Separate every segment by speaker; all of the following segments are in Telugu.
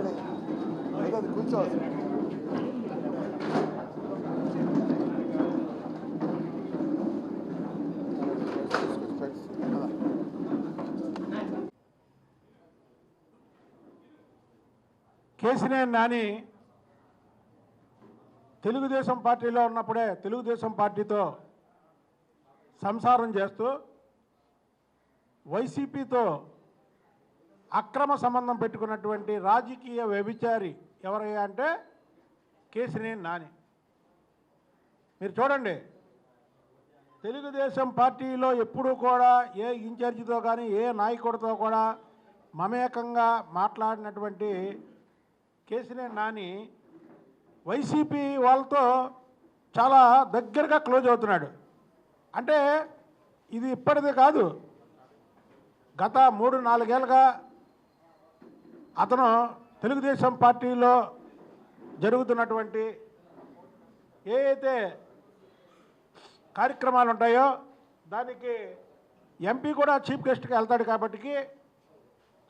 Speaker 1: కూర్చోవాలి ఏదో కూర్చోవాలి
Speaker 2: కేసినేని నాని తెలుగుదేశం పార్టీలో ఉన్నప్పుడే తెలుగుదేశం పార్టీతో సంసారం చేస్తూ వైసీపీతో అక్రమ సంబంధం పెట్టుకున్నటువంటి రాజకీయ వ్యభిచారి ఎవరయ్యా అంటే కేసినేని నాని. మీరు చూడండి తెలుగుదేశం పార్టీలో ఎప్పుడూ కూడా ఏ ఇన్ఛార్జితో కానీ ఏ నాయకుడితో కూడా మమేకంగా మాట్లాడినటువంటి కేసినేని నాని వైసీపీ వాళ్ళతో చాలా దగ్గరగా క్లోజ్ అవుతున్నాడు. అంటే ఇది ఇప్పటిది కాదు. గత మూడు నాలుగేళ్ళుగా అతను తెలుగుదేశం పార్టీలో జరుగుతున్నటువంటి ఏ అయితే కార్యక్రమాలు ఉంటాయో దానికి ఎంపీ కూడా చీఫ్ గెస్ట్కి వెళ్తాడు కాబట్టి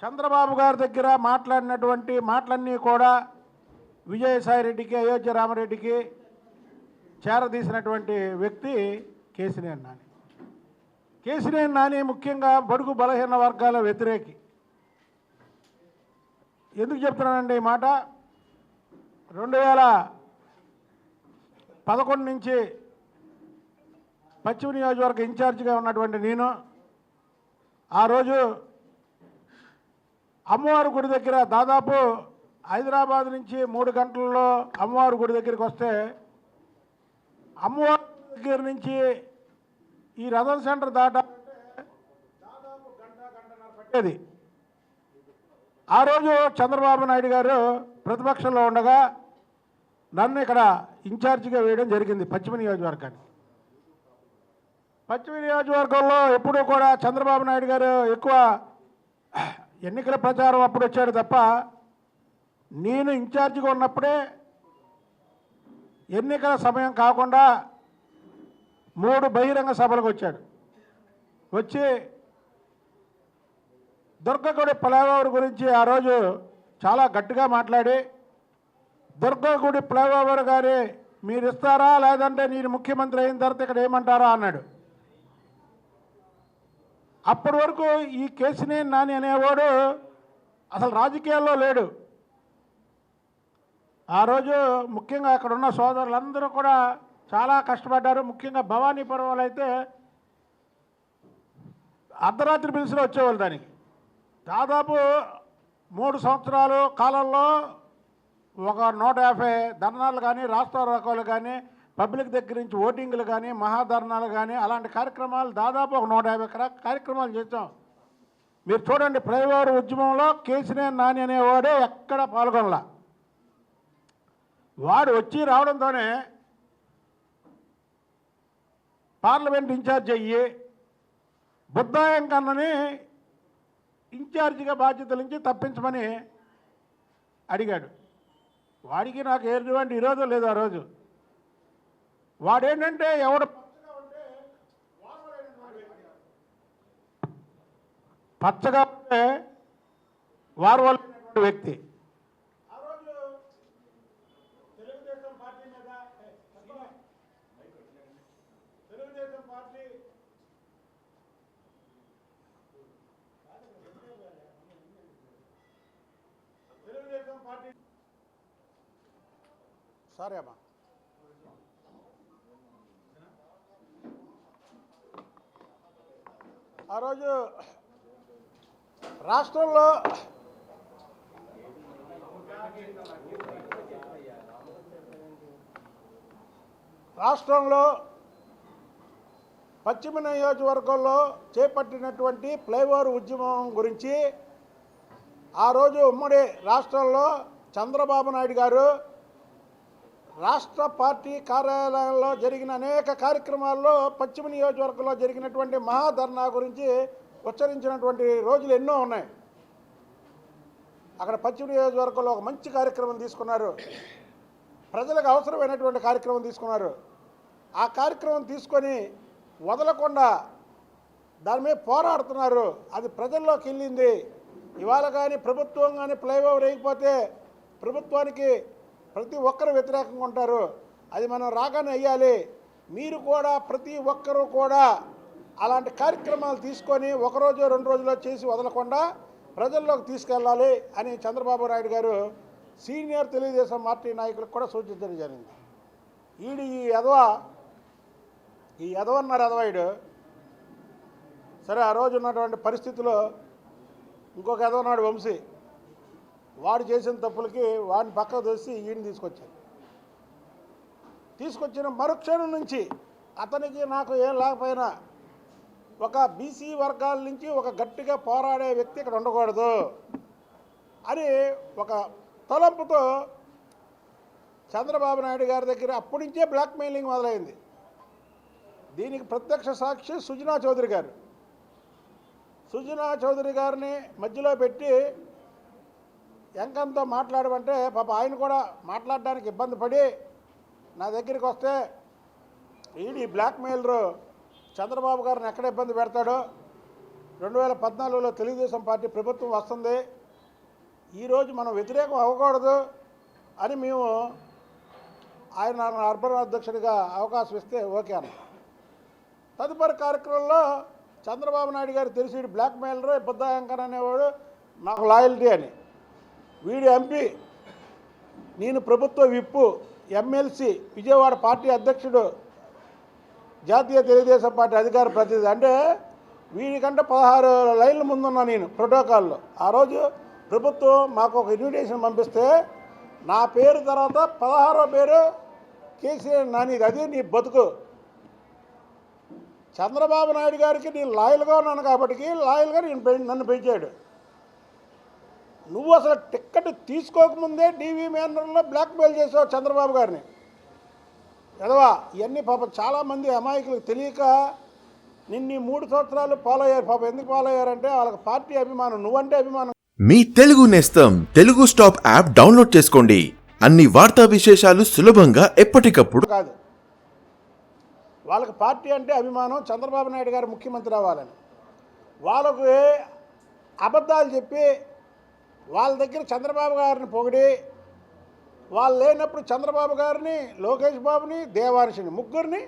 Speaker 2: చంద్రబాబు గారి దగ్గర మాట్లాడినటువంటి మాటలన్నీ కూడా విజయసాయి రెడ్డికి అయోధ్య రామరెడ్డికి చేరదీసినటువంటి వ్యక్తి కేసినేని నాని. కేసినేని నాని ముఖ్యంగా బడుగు బలహీన వర్గాల వ్యతిరేకి. ఎందుకు చెప్తున్నానండి ఈ మాట? రెండు వేల పదకొండు నుంచి పశ్చిమ నియోజకవర్గ ఇన్ఛార్జిగా ఉన్నటువంటి నేను ఆ రోజు అమ్మవారి గుడి దగ్గర దాదాపు హైదరాబాద్ నుంచి మూడు గంటల్లో అమ్మవారి గుడి దగ్గరికి వస్తే అమ్మవారి దగ్గర నుంచి ఈ రథం సెంటర్ దాటాలంటే దాదాపు గంట గంటన్నర పట్టేది ఆ రోజు చంద్రబాబు నాయుడు గారు ప్రతిపక్షంలో ఉండగా నన్ను ఇక్కడ ఇన్ఛార్జిగా వేయడం జరిగింది పశ్చిమ నియోజకవర్గానికి. పశ్చిమ నియోజకవర్గంలో ఎప్పుడూ కూడా చంద్రబాబు నాయుడు గారు ఎక్కువ ఎన్నికల ప్రచారం అప్పుడు వచ్చాడు తప్ప నేను ఇన్ఛార్జిగా ఉన్నప్పుడే ఎన్నికల సమయం కాకుండా మూడు బహిరంగ సభలకు వచ్చాడు. వచ్చి దుర్గగుడి ఫ్లైఓవర్ గురించి ఆ రోజు చాలా గట్టిగా మాట్లాడి దుర్గగుడి ఫ్లైఓవర్ గారి మీరు ఇస్తారా లేదంటే నేను ముఖ్యమంత్రి అయిన తర్వాత ఇక్కడ ఏమంటారా అన్నాడు. అప్పటి వరకు ఈ కేసుని నాని అనేవాడు అసలు రాజకీయాల్లో లేడు. ఆ రోజు ముఖ్యంగా అక్కడ ఉన్న సోదరులందరూ కూడా చాలా కష్టపడ్డారు. ముఖ్యంగా భవానీపురం వాళ్ళు అయితే అర్ధరాత్రి పిలిచిన వచ్చేవాళ్ళు దానికి. దాదాపు మూడు సంవత్సరాలు కాలంలో ఒక నూట యాభై ధర్నాలు కానీ రాష్ట్ర రకాలు కానీ పబ్లిక్ దగ్గర నుంచి ఓటింగ్లు కానీ మహాధర్నాలు కానీ అలాంటి కార్యక్రమాలు దాదాపు ఒక నూట యాభై కార్యక్రమాలు చేసాం మీరు చూడండి ప్రజవారి ఉద్యమంలో కేసీనేని నాని అనేవాడే ఎక్కడ పాల్గొనలా. వాడు వచ్చి రావడంతోనే పార్లమెంట్ ఇన్ఛార్జ్ అయ్యి బుద్ధాయం కన్నని ఇన్ఛార్జిగా బాధ్యతల నుంచి తప్పించమని అడిగాడు. వాడికి నాకు ఎటువంటి విరోధం లేదు ఆ రోజు. వాడేంటంటే ఎవడు పచ్చగా ఉంటే వారు వాళ్ళ వ్యక్తి ఆ రోజు తెలుగుదేశం పార్టీ మీద ఏ, పక్కన. Telugu Desam party Telugu Desam party sorry అమ్మా. ఆ రోజు రాష్ట్రంలో రాష్ట్రంలో పశ్చిమ నియోజకవర్గంలో చేపట్టినటువంటి ఫ్లైఓవర్ ఉద్యమం గురించి ఆ రోజు ఉమ్మడి రాష్ట్రంలో చంద్రబాబు నాయుడు గారు రాష్ట్ర పార్టీ కార్యాలయంలో జరిగిన అనేక కార్యక్రమాల్లో పశ్చిమ నియోజకవర్గంలో జరిగినటువంటి మహాధర్నా గురించి ఉచ్చరించినటువంటి రోజులు ఎన్నో ఉన్నాయి. అక్కడ పశ్చిమ నియోజకవర్గంలో ఒక మంచి కార్యక్రమం తీసుకున్నారు. ప్రజలకు అవసరమైనటువంటి కార్యక్రమం తీసుకున్నారు. ఆ కార్యక్రమం తీసుకొని వదలకుండా దాని మీద పోరాడుతున్నారు. అది ప్రజల్లోకి వెళ్ళింది. ఇవాళ కానీ ప్రభుత్వం కానీ ఫ్లైఓవర్ వేయకపోతే ప్రభుత్వానికి ప్రతి ఒక్కరు వ్యతిరేకంగా ఉంటారు. అది మనం రాగానే వేయాలి మీరు కూడా ప్రతి ఒక్కరూ కూడా అలాంటి కార్యక్రమాలు తీసుకొని ఒకరోజు రెండు రోజుల్లో చేసి వదలకుండా ప్రజల్లోకి తీసుకెళ్ళాలి అని చంద్రబాబు నాయుడు గారు సీనియర్ తెలుగుదేశం పార్టీ నాయకులకు కూడా సూచించడం జరిగింది. ఈడు ఈ యదవ ఈ యదవన్నారు యదవాయుడు సరే ఆ రోజు ఉన్నటువంటి పరిస్థితిలో ఇంకొక యదవనాడు వంశీ వాడు చేసిన తప్పులకి వాడిని పక్కకు తోసి ఈయన తీసుకొచ్చారు. తీసుకొచ్చిన మరుక్షణం నుంచి అతనికి నాకు ఏం లేకపోయినా ఒక బీసీ వర్గాల నుంచి ఒక గట్టిగా పోరాడే వ్యక్తి ఇక్కడ ఉండకూడదు అని ఒక తలంపుతో చంద్రబాబు నాయుడు గారి దగ్గర అప్పటి నుంచే బ్లాక్మెయిలింగ్ మొదలైంది. దీనికి ప్రత్యక్ష సాక్షి సుజనా చౌదరి గారు. సుజనా చౌదరి గారిని మధ్యలో పెట్టి ఎంకంతో మాట్లాడమంటే పాప ఆయన కూడా మాట్లాడడానికి ఇబ్బంది పడి నా దగ్గరికి వస్తే ఈడీ బ్లాక్మెయిలరు చంద్రబాబు గారిని ఎక్కడ ఇబ్బంది పెడతాడో రెండు వేల పద్నాలుగులో తెలుగుదేశం పార్టీ ప్రభుత్వం వస్తుంది. ఈరోజు మనం వ్యతిరేకం అవ్వకూడదు అని మేము ఆయన అర్బన్ అధ్యక్షుడిగా అవకాశం ఇస్తే ఓకే అన్న. తదుపరి కార్యక్రమంలో చంద్రబాబు నాయుడు గారు తెలిసి బ్లాక్మెయిలరు బుద్ధాయంకర్ అనేవాడు నాకు లాయల్టీ అని. వీడి ఎంపీ నేను ప్రభుత్వ విప్పు ఎమ్మెల్సీ విజయవాడ పార్టీ అధ్యక్షుడు జాతీయ తెలుగుదేశం పార్టీ అధికార ప్రతినిధి. అంటే వీడికంటే పదహారు లైన్ల ముందున్నా నేను ప్రోటోకాల్లో. ఆ రోజు ప్రభుత్వం మాకు ఒక ఇన్విటేషన్ పంపిస్తే నా పేరు తర్వాత పదహారో పేరు కేసీఆర్ నానిది అది నీ బతుకు. చంద్రబాబు నాయుడు గారికి నేను లాయల్గా ఉన్నాను కాబట్టి లాయల్గా నేను నన్ను పెంచాడు. నువ్వు అసలు టిక్కెట్ తీసుకోకముందే డీవీ మేనర్లో బ్లాక్మెయిల్ చేసావు చంద్రబాబు గారిని. ఎదవా ఇవన్నీ పాపం చాలామంది అమాయకులకు తెలియక నిన్ను మూడు సంవత్సరాలు ఫాలో అయ్యారు పాపం ఎందుకు ఫాలో అయ్యారంటే వాళ్ళకి పార్టీ అభిమానం నువ్వంటే అభిమానం.
Speaker 3: మీ తెలుగు నేస్తం తెలుగు స్టాప్ యాప్ డౌన్లోడ్ చేసుకోండి. అన్ని వార్తా విశేషాలు సులభంగా ఎప్పటికప్పుడు
Speaker 2: కాదు. వాళ్ళకి పార్టీ అంటే అభిమానం చంద్రబాబు నాయుడు గారు ముఖ్యమంత్రి అవ్వాలని. వాళ్ళకు అబద్ధాలు చెప్పి వాళ్ళ దగ్గర చంద్రబాబు గారిని పొగిడి వాళ్ళు లేనప్పుడు చంద్రబాబు గారిని లోకేష్ బాబుని దేవాంశిని ముగ్గురిని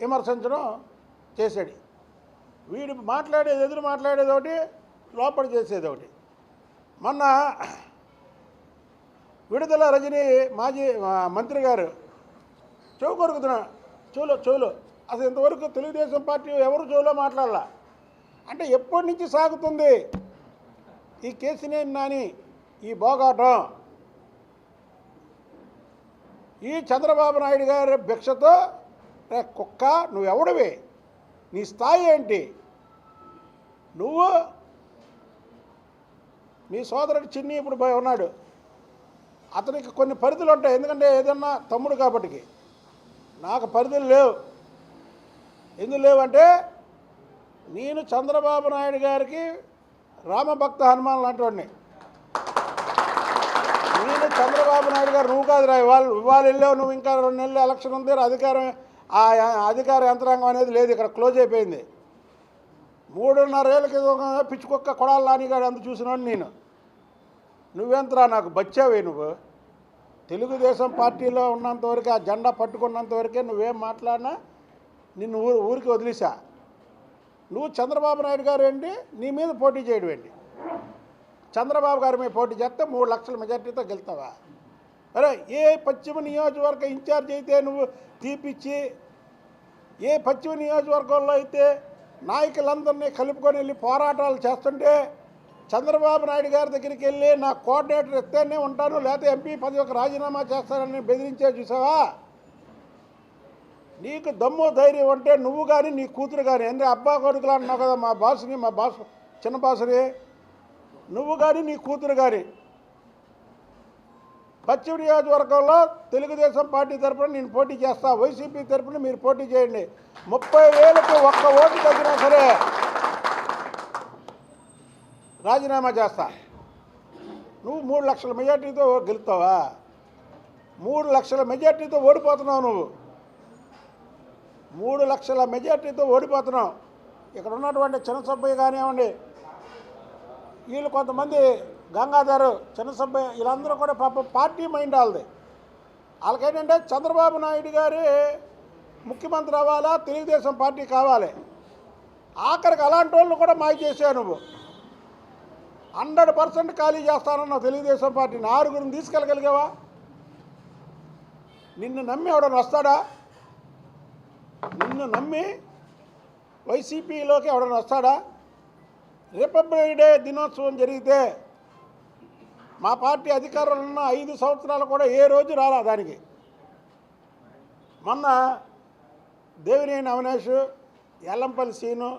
Speaker 2: విమర్శించడం చేశాడు. వీడు మాట్లాడేది ఎదురు మాట్లాడేది ఒకటి లోపల చేసేది ఒకటి. మొన్న విడుదల రజని మాజీ మంత్రి గారు చెవు కొరుకుతున్నా చెవులో చెవులో. అసలు ఇంతవరకు తెలుగుదేశం పార్టీ ఎవరు చెవులో మాట్లాడాల? అంటే ఎప్పటి నుంచి సాగుతుంది? ఈ కేసినేని నాని ఈ బోగాటం. ఈ చంద్రబాబు నాయుడు గారి భిక్షతో రే కుక్క నువ్వెవడివి? నీ స్థాయి ఏంటి? నువ్వు మీ సోదరుడు చిన్ని ఇప్పుడు పోయి ఉన్నాడు. అతనికి కొన్ని పరిధులు ఉంటాయి. ఎందుకంటే ఏదన్నా తమ్ముడు కాబట్టికి. నాకు పరిధులు లేవు. ఎందుకు లేవంటే నేను చంద్రబాబు నాయుడు గారికి రామభక్త హనుమాన్ లాంటి వాడిని నేను చంద్రబాబు నాయుడు గారు నువ్వు కాదురా ఇవాళ ఇవాళ వెళ్ళావు నువ్వు ఇంకా రెండు నెలలు ఎలక్షన్ ఉంది అధికారం ఆ అధికార యంత్రాంగం అనేది లేదు ఇక్కడ క్లోజ్ అయిపోయింది. మూడున్నర క్రితం పిచ్చుకొక్క కొడాలి నానిగాడు అంత చూసినాడు నేను. నువ్వెంతరా నాకు బచ్చావే నువ్వు? తెలుగుదేశం పార్టీలో ఉన్నంతవరకు ఆ జెండా పట్టుకున్నంతవరకే నువ్వేం మాట్లాడినా నిన్ను ఊరు ఊరికి వదిలేసా నువ్వు చంద్రబాబు నాయుడు గారు ఏంటి నీ మీద పోటీ చేయడం ఏంటి చంద్రబాబు గారి మీద పోటీ చేస్తే మూడు లక్షల మెజార్టీతో గెలుతావా అరే ఏ పశ్చిమ నియోజకవర్గ ఇన్ఛార్జ్ అయితే నువ్వు తీపిచ్చి ఏ పశ్చిమ నియోజకవర్గంలో అయితే నాయకులందరినీ కలుపుకొని వెళ్ళి పోరాటాలు చేస్తుంటే చంద్రబాబు నాయుడు గారి దగ్గరికి వెళ్ళి నా కోఆర్డినేటర్ ఇస్తేనే ఉంటాను లేకపోతే ఎంపీ పదవికి రాజీనామా చేస్తానని బెదిరించే చూసావా? నీకు దమ్ము ధైర్యం ఉంటే నువ్వు కానీ నీ కూతురు కానీ అంటే అబ్బా కొడుకులు అంటున్నావు కదా మా బాసుని మా బాసు చిన్న బాసుని. నువ్వు కానీ నీ కూతురు కానీ పశ్చిమ నియోజకవర్గంలో తెలుగుదేశం పార్టీ తరపున నేను పోటీ చేస్తా. వైసీపీ తరపున మీరు పోటీ చేయండి. ముప్పై వేలకు ఒక్క ఓటు తగ్గినా సరే రాజీనామా చేస్తా. నువ్వు మూడు లక్షల మెజార్టీతో గెలుస్తావా? మూడు లక్షల మెజార్టీతో ఓడిపోతున్నావు నువ్వు. మూడు లక్షల మెజార్టీతో ఓడిపోతున్నాం. ఇక్కడ ఉన్నటువంటి చిన్న కానివ్వండి వీళ్ళు కొంతమంది గంగాధర్ చిన్నసబ్బయ్య వీళ్ళందరూ కూడా పాప పార్టీ మైండ్ వాళ్ళది. వాళ్ళకేంటంటే చంద్రబాబు నాయుడు గారి ముఖ్యమంత్రి అవ్వాలా తెలుగుదేశం పార్టీ కావాలి. ఆఖరికి అలాంటి వాళ్ళు కూడా మాయ చేసావు నువ్వు. హండ్రెడ్ పర్సెంట్ ఖాళీ చేస్తానన్నావు తెలుగుదేశం పార్టీని. ఆరుగురిని తీసుకెళ్ళగలిగావా? నిన్ను నమ్మి ఎవడని వస్తాడా? నిన్ను నమ్మి వైసీపీలోకి ఎవడన్నా వస్తాడా? రిపబ్లిక్ డే దినోత్సవం జరిగితే మా పార్టీ అధికారంలో ఉన్న ఐదు సంవత్సరాలు కూడా ఏ రోజు రాలా దానికి? మొన్న దేవినేని అవినాష్ ఎల్లంపల్లి సీను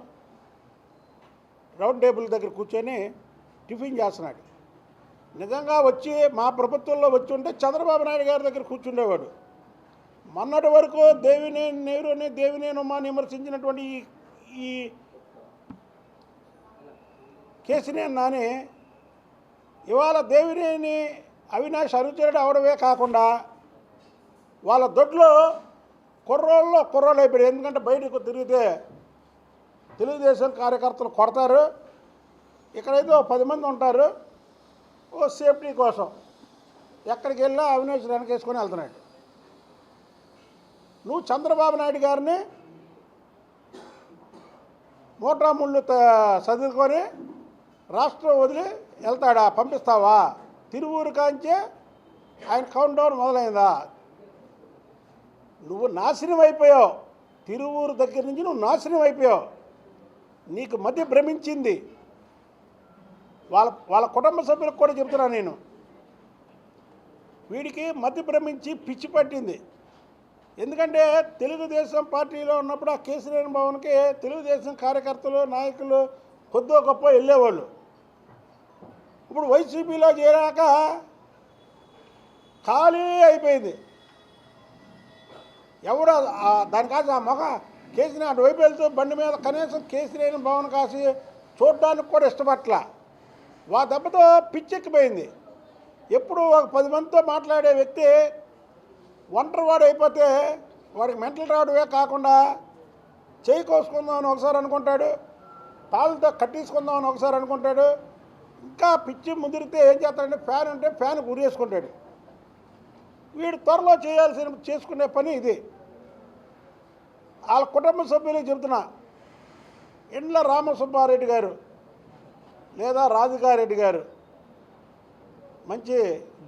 Speaker 2: రౌండ్ టేబుల్ దగ్గర కూర్చొని టిఫిన్ చేస్తున్నాడు. నిజంగా వచ్చి మా ప్రభుత్వంలో వచ్చి ఉంటే చంద్రబాబు నాయుడు గారి దగ్గర కూర్చుండేవాడు. మొన్నటి వరకు దేవినేని నెహ్రూని దేవినేని ఉమాని విమర్శించినటువంటి ఈ ఈ కేసినేని నాని ఇవాళ దేవినేని అవినాష్ అనుచరుడు అవడమే కాకుండా వాళ్ళ దొడ్లో కుర్రోళ్ళు కుర్రోళ్ళు అయిపోయారు. ఎందుకంటే బయటకు తిరిగితే తెలుగుదేశం కార్యకర్తలు కొడతారు. ఇక్కడైతే ఓ పది మంది ఉంటారు. ఓ సేఫ్టీ కోసం ఎక్కడికి వెళ్ళినా అవినాష్ వెనకేసుకొని వెళ్తున్నాడు. నువ్వు చంద్రబాబు నాయుడు గారిని మోటాముళ్ళు చదువుకొని రాష్ట్రం వదిలి వెళ్తాడా? పంపిస్తావా? తిరువూరు కాంచే ఆయన కౌంట్ డౌన్ మొదలైందా? నువ్వు నాశనం అయిపోయావు. తిరువూరు దగ్గర నుంచి నువ్వు నాశనం అయిపోయావు. నీకు మధ్య భ్రమించింది. వాళ్ళ వాళ్ళ కుటుంబ సభ్యులకు కూడా చెప్తున్నా నేను. వీడికి మధ్య భ్రమించి పిచ్చి పట్టింది. ఎందుకంటే తెలుగుదేశం పార్టీలో ఉన్నప్పుడు ఆ కేసీఆర్ భవన్కి తెలుగుదేశం కార్యకర్తలు నాయకులు కొద్దో గొప్ప వెళ్ళేవాళ్ళు. ఇప్పుడు వైసీపీలో చేరాక ఖాళీ అయిపోయింది. ఎవరు దాని దానికాసి ఆ మొగ కేసీఆర్ అటువైపు వెళ్తూ బండి మీద కనీసం కేసీఆర్ భవన్ కాసి చూడడానికి కూడా ఇష్టపట్ల వా దెబ్బతో పిచ్చెక్కిపోయింది. ఎప్పుడు ఒక పది మందితో మాట్లాడే వ్యక్తి ఒంటరి వాడు అయిపోతే వాడికి మెంటల్ రావడమే కాకుండా చేయి కోసుకుందాం అని ఒకసారి అనుకుంటాడు తాళ్ళతో కట్టించుకుందామని ఒకసారి అనుకుంటాడు ఇంకా పిచ్చి ముదిరితే ఏం చేస్తాడంటే ఫ్యాన్ ఉంటే ఫ్యాన్ ఉరేసుకుంటాడు వీడు త్వరలో చేయాల్సిన చేసుకునే పని ఇది. వాళ్ళ కుటుంబ సభ్యులకు చెబుతున్నా ఇండ్ల రామసుబ్బారెడ్డి గారు లేదా రాజుగారెడ్డి గారు మంచి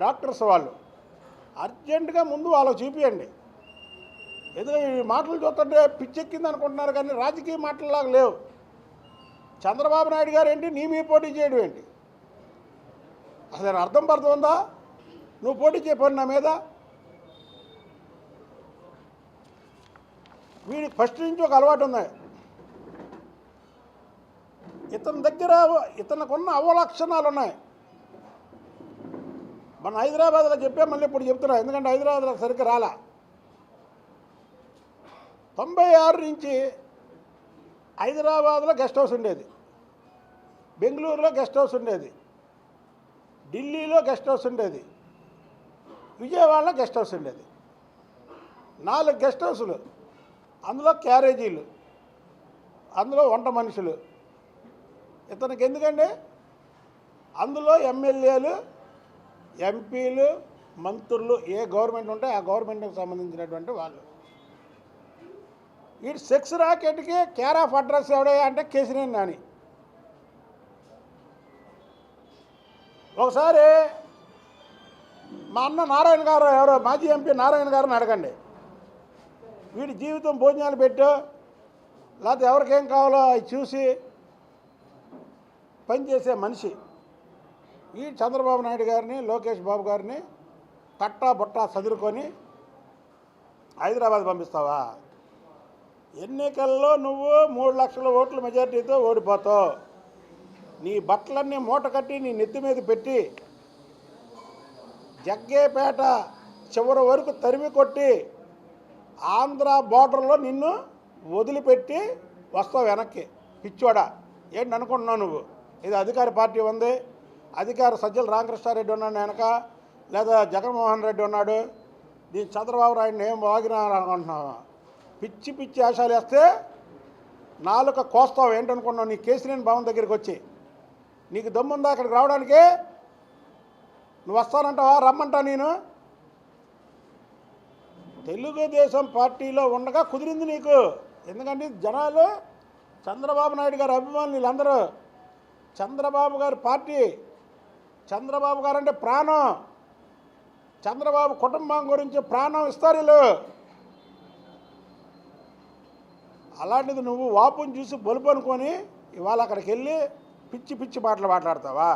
Speaker 2: డాక్టర్స్ వాళ్ళు. అర్జెంటుగా ముందు వాళ్ళకి చూపించండి ఏదో ఈ మాటలు చూస్తుంటే పిచ్చెక్కింది అనుకుంటున్నారు కానీ రాజకీయ మాటలలాగా లేవు. చంద్రబాబు నాయుడు గారు ఏంటి? నీ మీ పోటీ చేయడం ఏంటి? అసలు అర్థం పర్థం ఉందా నువ్వు పోటీ చేయపడి నా మీద. వీడికి ఫస్ట్ నుంచి ఒక అలవాటు ఉంది. ఇతని దగ్గర ఇతనికి అవలక్షణాలు ఉన్నాయి. మన హైదరాబాద్లో చెప్పే మళ్ళీ ఇప్పుడు చెప్తున్నా ఎందుకంటే హైదరాబాద్లో సరిగ్గా రాలా. తొంభై ఆరు నుంచి హైదరాబాద్లో గెస్ట్ హౌస్ ఉండేది. బెంగళూరులో గెస్ట్ హౌస్ ఉండేది. ఢిల్లీలో గెస్ట్ హౌస్ ఉండేది. విజయవాడలో గెస్ట్ హౌస్ ఉండేది. నాలుగు గెస్ట్ హౌసులు అందులో క్యారేజీలు అందులో వంట మనుషులు. ఇతనికి ఎందుకండి? అందులో ఎమ్మెల్యేలు ఎంపీలు మంత్రులు ఏ గవర్నమెంట్ ఉంటే ఆ గవర్నమెంట్కి సంబంధించినటువంటి వాళ్ళు. ఈ సెక్స్ రాకెట్కి కేర్ ఆఫ్ అడ్రస్ ఎవడయ్యా అంటే కేసినేని నాని. ఒకసారి మా అన్న నారాయణ గారు ఎవరో మాజీ ఎంపీ నారాయణ గారిని అడగండి. వీడి జీవితం భోజనాలు పెట్టు లేకపోతే ఎవరికేం కావాలో అవి చూసి పనిచేసే మనిషి. ఈ చంద్రబాబు నాయుడు గారిని లోకేష్ బాబు గారిని తట్టా బొట్టా చదువుకొని హైదరాబాద్ పంపిస్తావా? ఎన్నికల్లో నువ్వు మూడు లక్షల ఓట్ల మెజార్టీతో ఓడిపోతావు. నీ బట్టలన్నీ మూట కట్టి నీ నెత్తి మీద పెట్టి జగ్గేపేట చివరి వరకు తరిమి కొట్టి ఆంధ్ర బార్డర్లో నిన్ను వదిలిపెట్టి వస్తావు వెనక్కి. పిచ్చోడా ఏంటి అనుకుంటున్నావు నువ్వు? ఇది అధికార పార్టీ ఉంది. అధికార సజ్జల రామకృష్ణారెడ్డి ఉన్నాడు వెనక లేదా జగన్మోహన్ రెడ్డి ఉన్నాడు. దీని చంద్రబాబు నాయుడిని ఏం వాగినా అనుకుంటున్నావా పిచ్చి పిచ్చి ఆశాలు వేస్తే నాలుక కోస్తావు ఏంటనుకున్నావు? నీ కేసీనేని భవన్ దగ్గరికి వచ్చి. నీకు దమ్ముందా అక్కడికి రావడానికి? నువ్వు వస్తానంటావా? రమ్మంటా నేను? తెలుగుదేశం పార్టీలో ఉండగా కుదిరింది నీకు. ఎందుకంటే జనాలు చంద్రబాబు నాయుడు గారి అభిమానులు వీళ్ళందరూ. చంద్రబాబు గారి పార్టీ చంద్రబాబు గారు అంటే ప్రాణం. చంద్రబాబు కుటుంబం గురించి ప్రాణం ఇస్తారు వీళ్ళు అలాంటిది నువ్వు వాపుని చూసి బలుపు అనుకొని ఇవాళ అక్కడికి వెళ్ళి పిచ్చి పిచ్చి మాటలు మాట్లాడతావా?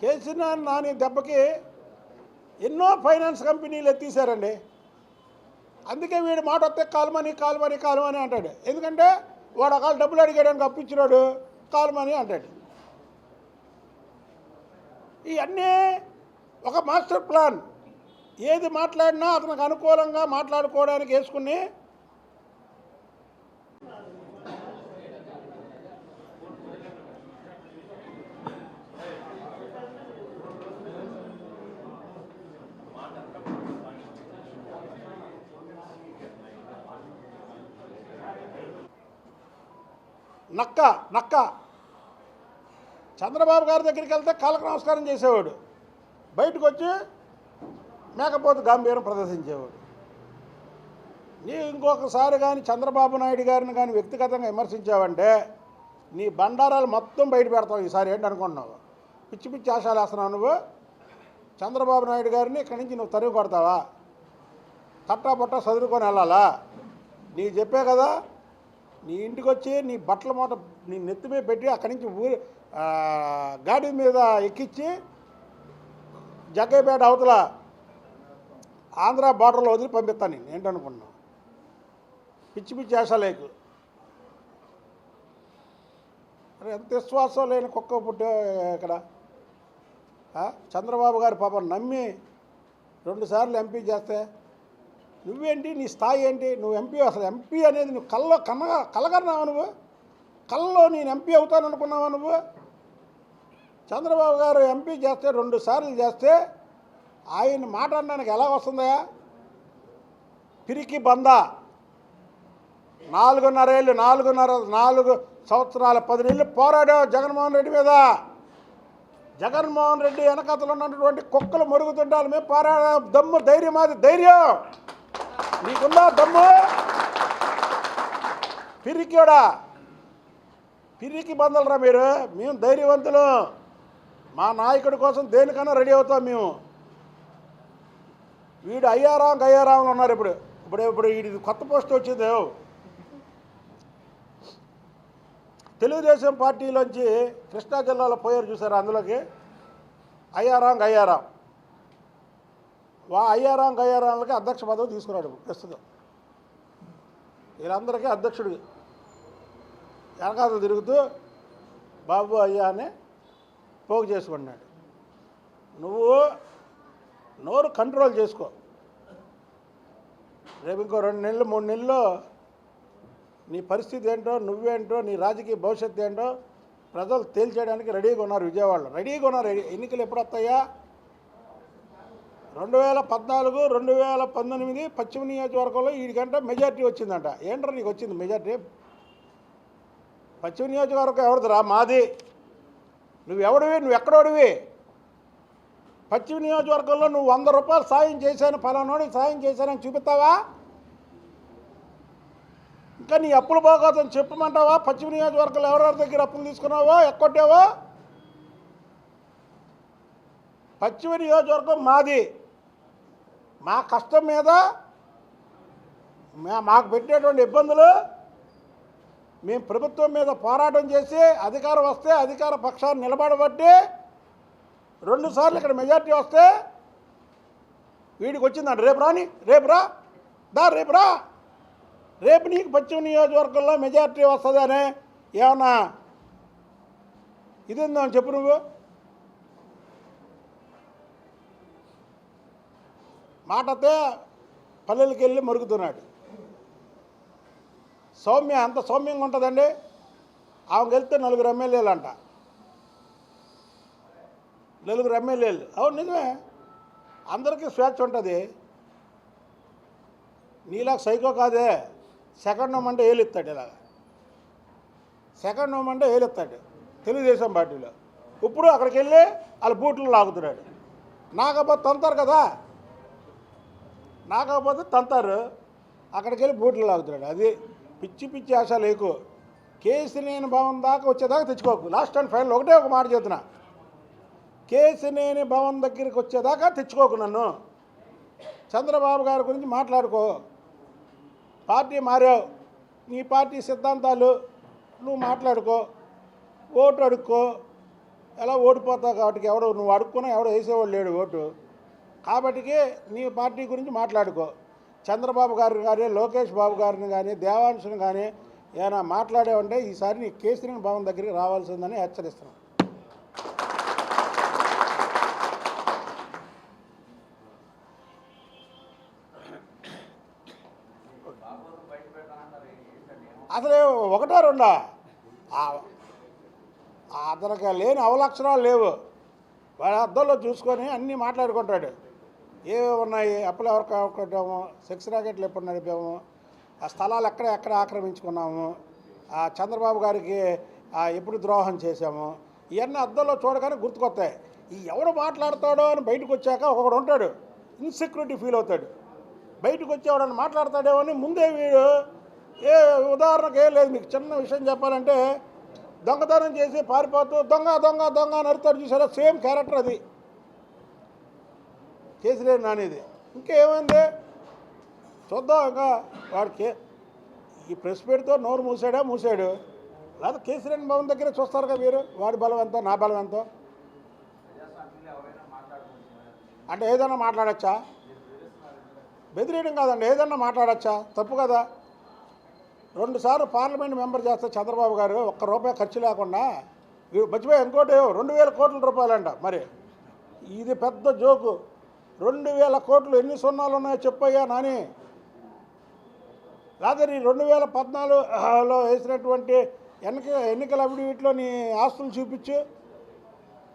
Speaker 2: కేసీఆర్ నాని దెబ్బకి ఎన్నో ఫైనాన్స్ కంపెనీలు ఎత్తేసారండి అందుకే వీడు మాట వస్తే కాలుమని కాలుమని కాలుమని అంటాడు. ఎందుకంటే వాడు ఒకవేళ డబ్బులు అడిగాడని అప్పించినాడు కాలుమని అంటాడు. ఇవన్నీ ఒక మాస్టర్ ప్లాన్. ఏది మాట్లాడినా అతనికి అనుకూలంగా మాట్లాడుకోవడానికి వేసుకుని నక్క నక్క. చంద్రబాబు గారి దగ్గరికి వెళ్తే కాళ్ళకు నమస్కారం చేసేవాడు. బయటకు వచ్చి మేకపోతు గంభీరం ప్రదర్శించేవాడు. నీ ఇంకొకసారి కానీ చంద్రబాబు నాయుడు గారిని కానీ వ్యక్తిగతంగా విమర్శించావంటే నీ బండారాలు మొత్తం బయట పెడతావు ఈసారి ఏంటి అనుకుంటున్నావు? పిచ్చి పిచ్చి ఆశాలు వేస్తున్నావు నువ్వు. చంద్రబాబు నాయుడు గారిని ఇక్కడి నుంచి నువ్వు తరిగి కొడతావా? తట్టా బట్ట చదువుకొని వెళ్ళాలా? నీకు చెప్పే కదా నీ ఇంటికి వచ్చి నీ బట్టల మూట నీ నెత్తిమే పెట్టి అక్కడి నుంచి ఊరి గాడి మీద ఎక్కించి జగ్గైపేట అవతల ఆంధ్ర బార్డర్లో వదిలి పంపిస్తాను నేను ఏంటనుకున్నాను పిచ్చి పిచ్చి వేషాలేకు అరే ఎంత విశ్వాసం లేని కుక్క పుట్టే ఇక్కడ? చంద్రబాబు గారి పాపం నమ్మి రెండుసార్లు ఎంపీ చేస్తే నువ్వేంటి నీ స్థాయి ఏంటి? నువ్వు ఎంపీ అసలు ఎంపీ అనేది నువ్వు కల్లో కన్నగా కలగన్నావా నువ్వు? కల్లో నేను ఎంపీ అవుతాను అనుకున్నావా నువ్వు? చంద్రబాబు గారు ఎంపీ చేస్తే రెండు సార్లు చేస్తే ఆయన మాట్లాడడానికి ఎలా వస్తుందా పిరికి బందా. నాలుగున్నరేళ్ళు నాలుగున్నర నాలుగు సంవత్సరాల పది నెలలు పోరాడావు జగన్మోహన్ రెడ్డి మీద. జగన్మోహన్ రెడ్డి వెనకతలు ఉన్నటువంటి కుక్కలు మరుగుతుండాలి మేము పోరాడా. దమ్ము ధైర్యం అది ధైర్యం. నీకుందా దమ్ము. పిరికిడా? పిరికి బందలరా మీరు? మేము ధైర్యవంతులు. మా నాయకుడి కోసం దేనికైనా రెడీ అవుతాం మేము. వీడు అయ్యారాం గయ్యారాంలు ఉన్నారు ఇప్పుడు. ఇప్పుడు ఇప్పుడు ఇది కొత్త పోస్ట్ వచ్చింది. తెలుగుదేశం పార్టీలోంచి కృష్ణా జిల్లాలో పోయారు చూసారు అందులోకి? అయ్యారాం గయ్యారాం. వా అయ్యారాం గయ్యారాంలకి అధ్యక్ష పదవి తీసుకున్నాడు ప్రస్తుతం. వీళ్ళందరికీ అధ్యక్షుడు వెనకాతలు తిరుగుతూ బాబు అయ్యా అని పోగు చేసుకున్నాడు నువ్వు నోరు కంట్రోల్ చేసుకో. రేపు ఇంకో రెండు నెలలు మూడు నెలల్లో నీ పరిస్థితి ఏంటో నువ్వేంటో నీ రాజకీయ భవిష్యత్తు ఏంటో ప్రజలు తేల్చేయడానికి రెడీగా ఉన్నారు విజయవాడలో. రెడీగా ఉన్నారు. ఎన్నికలు ఎప్పుడు వస్తాయా? రెండు వేల పద్నాలుగు రెండు వేల పంతొమ్మిది పశ్చిమ నియోజకవర్గంలో వీడికంటే మెజార్టీ వచ్చిందంట. ఏంట్రా నీకు వచ్చింది మెజార్టీ? పశ్చిమ నియోజకవర్గం ఎవరిదిరా? మాది. నువ్వు ఎవడివి నువ్వు ఎక్కడోడివి పశ్చిమ నియోజకవర్గంలో నువ్వు వంద రూపాయలు సాయం చేశాను ఫలానోడికి సాయం చేశానని చూపిస్తావా? ఇంకా నీ అప్పులు బాగోదని చెప్పమంటావా? పశ్చిమ నియోజకవర్గంలో ఎవరెవరి దగ్గర అప్పులు తీసుకున్నావో ఎక్కొట్టావో? పశ్చిమ నియోజకవర్గం మాది. మా కష్టం మీద మాకు పెట్టేటువంటి ఇబ్బందులు మేము ప్రభుత్వం మీద పోరాటం చేసి అధికారం వస్తే అధికార పక్షాన్ని నిలబడబట్టి రెండుసార్లు ఇక్కడ మెజార్టీ వస్తే వీడికి వచ్చిందంట రేపు రాని రేపు రా దా రేపు రా రేపు నీకు పశ్చిమ నియోజకవర్గంలో మెజార్టీ వస్తుందనే ఏమన్నా ఇది ఉందని చెప్పు నువ్వు. మాటతే పల్లెలకి వెళ్ళి మరుగుతున్నాడు. సౌమ్య అంత సౌమ్యంగా ఉంటుందండి. ఆమెకు వెళ్తే నలుగురు ఎమ్మెల్యేలు అంట. నలుగురు ఎమ్మెల్యేలు. అవును నిజమే. అందరికీ స్వేచ్ఛ ఉంటుంది. నీలా సైకో కాదే. సెకండ్ హోమ్ అంటే ఏలిస్తాడు ఇలాగ. సెకండ్ హోమ్ అంటే ఏలిస్తాడు తెలుగుదేశం పార్టీలో. ఇప్పుడు అక్కడికి వెళ్ళి వాళ్ళ బూట్లు లాగుతున్నాడు. నాకపోతే తంతారు కదా. నాకపోతే తంతారు. అక్కడికి వెళ్ళి బూట్లు లాగుతున్నాడు. అది పిచ్చి పిచ్చి ఆశ లేకు. కేసినేని భవన్ దాకా వచ్చేదాకా తెచ్చుకోకు. లాస్ట్ అండ్ ఫైనల్ ఒకటే ఒక మాట చెప్తున్నా కేసినేని భవన్ దగ్గరికి వచ్చేదాకా తెచ్చుకోకు నన్ను. చంద్రబాబు గారి గురించి మాట్లాడుకో. పార్టీ మారావు. నీ పార్టీ సిద్ధాంతాలు నువ్వు మాట్లాడుకో. ఓటు అడుక్కో. ఎలా ఓడిపోతావు కాబట్టి ఎవడో నువ్వు అడుక్కున్నా ఎవడో వేసేవాడు లేడు ఓటు. కాబట్టి నీ పార్టీ గురించి మాట్లాడుకో. చంద్రబాబు గారు కానీ లోకేష్ బాబు గారిని కానీ దేవాంశుని కానీ ఏమైనా మాట్లాడేవంటే ఈసారి నీ కేసరి భవన్ దగ్గరికి రావాల్సిందని హెచ్చరిస్తున్నాను అసలే ఒకటో రెండా? అతనికి లేని అవలక్షణాలు లేవు. వాడి అద్దంలో చూసుకొని అన్నీ మాట్లాడుకుంటాడు. ఏవే ఉన్నాయి అప్పులు ఎవరికి కొట్టాము సెక్స్ రాకెట్లు ఎప్పుడు నడిపాము? ఆ స్థలాలు ఎక్కడ ఎక్కడ ఆక్రమించుకున్నాము? ఆ చంద్రబాబు గారికి ఎప్పుడు ద్రోహం చేశాము? ఇవన్నీ అద్దంలో చూడగానే గుర్తుకొస్తాయి. ఈ ఎవడు మాట్లాడతాడో అని బయటకు వచ్చాక ఒకడు ఉంటాడు. ఇన్సెక్యూరిటీ ఫీల్ అవుతాడు. బయటకు వచ్చేవాడని మాట్లాడతాడేమో అని ముందే వీడు ఏ ఉదాహరణకు ఏం లేదు. మీకు చిన్న విషయం చెప్పాలంటే దొంగతనం చేసి పారిపోతూ దొంగ దొంగ దొంగ అని అరుతాడు చూసారా? సేమ్ క్యారెక్టర్ అది. కేసీఆర్ నానేది. ఇంకేమైంది? చూద్దాం ఇంకా వాడికి ఈ ప్రెస్ పెడితో నోరు మూసాడా? మూసాడు. లేదా కేసీఆర్ భవన్ దగ్గర చూస్తారుగా మీరు? వాడి బలం ఎంతో నా బలం ఎంతో? అంటే ఏదైనా మాట్లాడచ్చా? బెదిరేయడం కాదండి. ఏదన్నా మాట్లాడచ్చా? తప్పు కదా. రెండుసార్లు పార్లమెంట్ మెంబర్ చేస్తే చంద్రబాబు గారు ఒక్క రూపాయి ఖర్చు లేకుండా ఇవి మర్చిపోయి ఇంకోటి రెండు వేల కోట్ల రూపాయలంట. మరి ఇది పెద్ద జోకు. రెండు వేల కోట్లు ఎన్ని సున్నాలు ఉన్నాయో చెప్పయ్యా నాని. లేదా నీ రెండు వేల పద్నాలుగులో వేసినటువంటి ఎన్నిక ఎన్నికల అఫిడవిట్లో నీ ఆస్తులు చూపించు.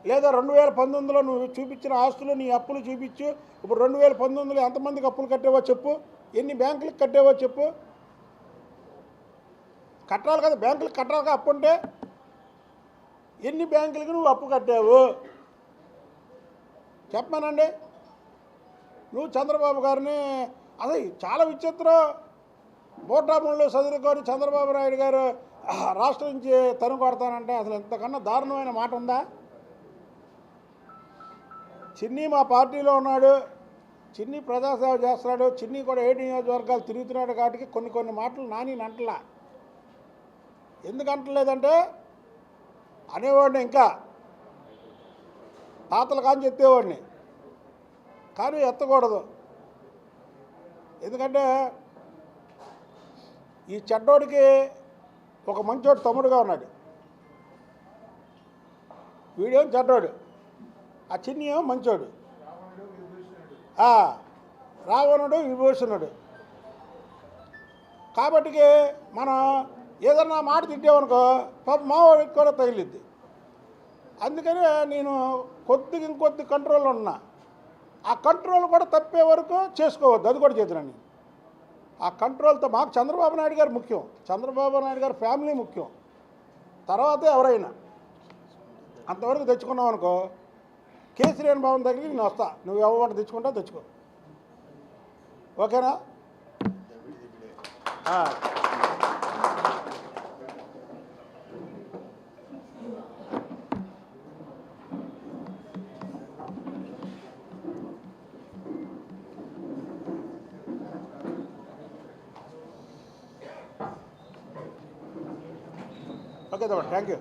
Speaker 2: లేదా రెండు వేల పంతొమ్మిదిలో నువ్వు చూపించిన ఆస్తులు నీ అప్పులు చూపించు. ఇప్పుడు రెండు వేల పంతొమ్మిదిలో ఎంతమందికి అప్పులు కట్టేవో చెప్పు. ఎన్ని బ్యాంకులకు కట్టేవో చెప్పు. కట్టాలి కదా బ్యాంకులకు కట్టాలి కదా అప్పు ఉంటే ఎన్ని బ్యాంకులకి నువ్వు అప్పు కట్టావు? చెప్పమానండి నువ్వు చంద్రబాబు గారిని అదే చాలా విచిత్రం బోటాముళ్ళు చదువుకొని చంద్రబాబు నాయుడు గారు రాష్ట్రం నుంచి తను కొడతానంటే అసలు ఇంతకన్నా దారుణమైన మాట ఉందా? చిన్ని మా పార్టీలో ఉన్నాడు చిన్ని ప్రజాసేవ చేస్తున్నాడు చిన్ని కూడా ఏడు నియోజకవర్గాలు తిరుగుతున్నాడు కాబట్టి కొన్ని కొన్ని మాటలు నాని అంటలా ఎందుకు అంటలేదంటే అనేవాడిని ఇంకా తాతలు కానీ చెప్పేవాడిని. కానీ ఎత్తకూడదు. ఎందుకంటే ఈ చెడ్డోడికి ఒక మంచోడు తమ్ముడుగా ఉన్నాడు. వీడేం చెడ్డోడు? ఆ చిన్ని ఏమో మంచోడు రావణుడు విభూషణుడు. కాబట్టికి మనం ఏదన్నా మాట తిట్టామనుకో పాప మావాడికి కూడా తగిలిద్ది. అందుకనే నేను కొద్దిగా ఇంకొద్ది కంట్రోల్లో ఉన్నా. ఆ కంట్రోల్ కూడా తప్పే వరకు చేసుకోవద్దు. అది కూడా చేతున్నాను ఆ కంట్రోల్తో మాకు చంద్రబాబు నాయుడు గారు ముఖ్యం. చంద్రబాబు నాయుడు గారి ఫ్యామిలీ ముఖ్యం. తర్వాత ఎవరైనా. అంతవరకు తెచ్చుకున్నావు అనుకో కేసీఆర్ భవన్ దగ్గరికి నేను వస్తా. నువ్వు ఎవరు తెచ్చుకుంటా తెచ్చుకో. ఓకేనా? ఆ. ఓకే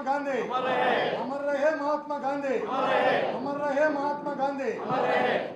Speaker 1: महात्मा गांधी। अमर रहे। महात्मा गांधी। अमर रहे। महात्मा गांधी।